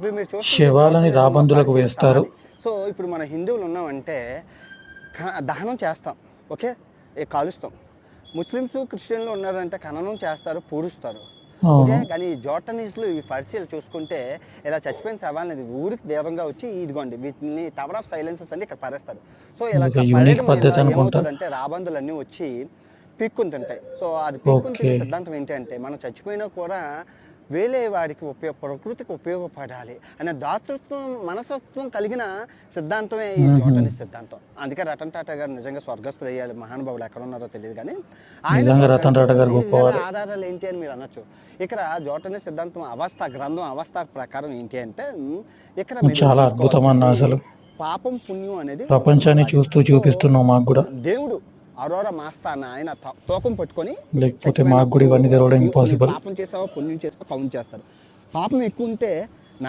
ఇప్పుడు మీరు చూస్తుంటే శవాలని రాబందులకు వేస్తారు. సో ఇప్పుడు మన హిందువులు ఉన్నామంటే దహనం చేస్తాం ఓకే? కాలుస్తాం. ముస్లిమ్స్ క్రిస్టియన్లు ఉన్నారంటే ఖననం చేస్తారు పూడుస్తారు ఓకే? కానీ జోటనీస్లు ఈ ఫర్సీలు చూసుకుంటే ఇలా చచ్చిపోయిన శవాలని ఊరికి దూరంగా వచ్చి ఇదిగోండి వీటిని టవర్ ఆఫ్ సైలెన్సెస్ అని ఇక్కడ పరేస్తారు. సో ఇలా పద్ధతి. ఏమవుతుందంటే రాబందులన్నీ వచ్చి పీక్కుని తింటాయి సో అది పీక్కుని తినే. సిద్ధాంతం ఏంటి అంటే మనం చచ్చిపోయినా కూడా వేలే వాడికి ఉపయోగ ప్రకృతికి ఉపయోగపడాలి అనే దాతృత్వం మనసత్వం కలిగిన సిద్ధాంతమే ఈ. జోటని సిద్ధాంతం అందుకే రతన్ టాటా గారు నిజంగా స్వర్గస్థులు అయ్యాలి మహానుభావులు ఎక్కడ ఉన్నారో తెలియదు కానీ నిజంగా రతన్ టాటా గారు. ఆధారాలు ఏంటి అని మీరు అనొచ్చు ఇక్కడ జోటని సిద్ధాంతం అవస్థ గ్రంథం అవస్థ ప్రకారం ఏంటి అంటే ఇక్కడ చాలా అద్భుతం అన్న అసలు. పాపం పుణ్యం అనేది ప్రపంచాన్ని చూస్తూ చూపిస్తున్నావు మాకు కూడా దేవుడు అరోర మాస్తా అన్న ఆయన తూకం పట్టుకొని లేకపోతే మాకు కూడా ఇవన్నీ నువ్వు ఇంపాసిబుల్ పాపం చేసావో పుణ్యం చేసావో కౌంట్ చేస్తారు. పాపం ఎక్కువ ఉంటే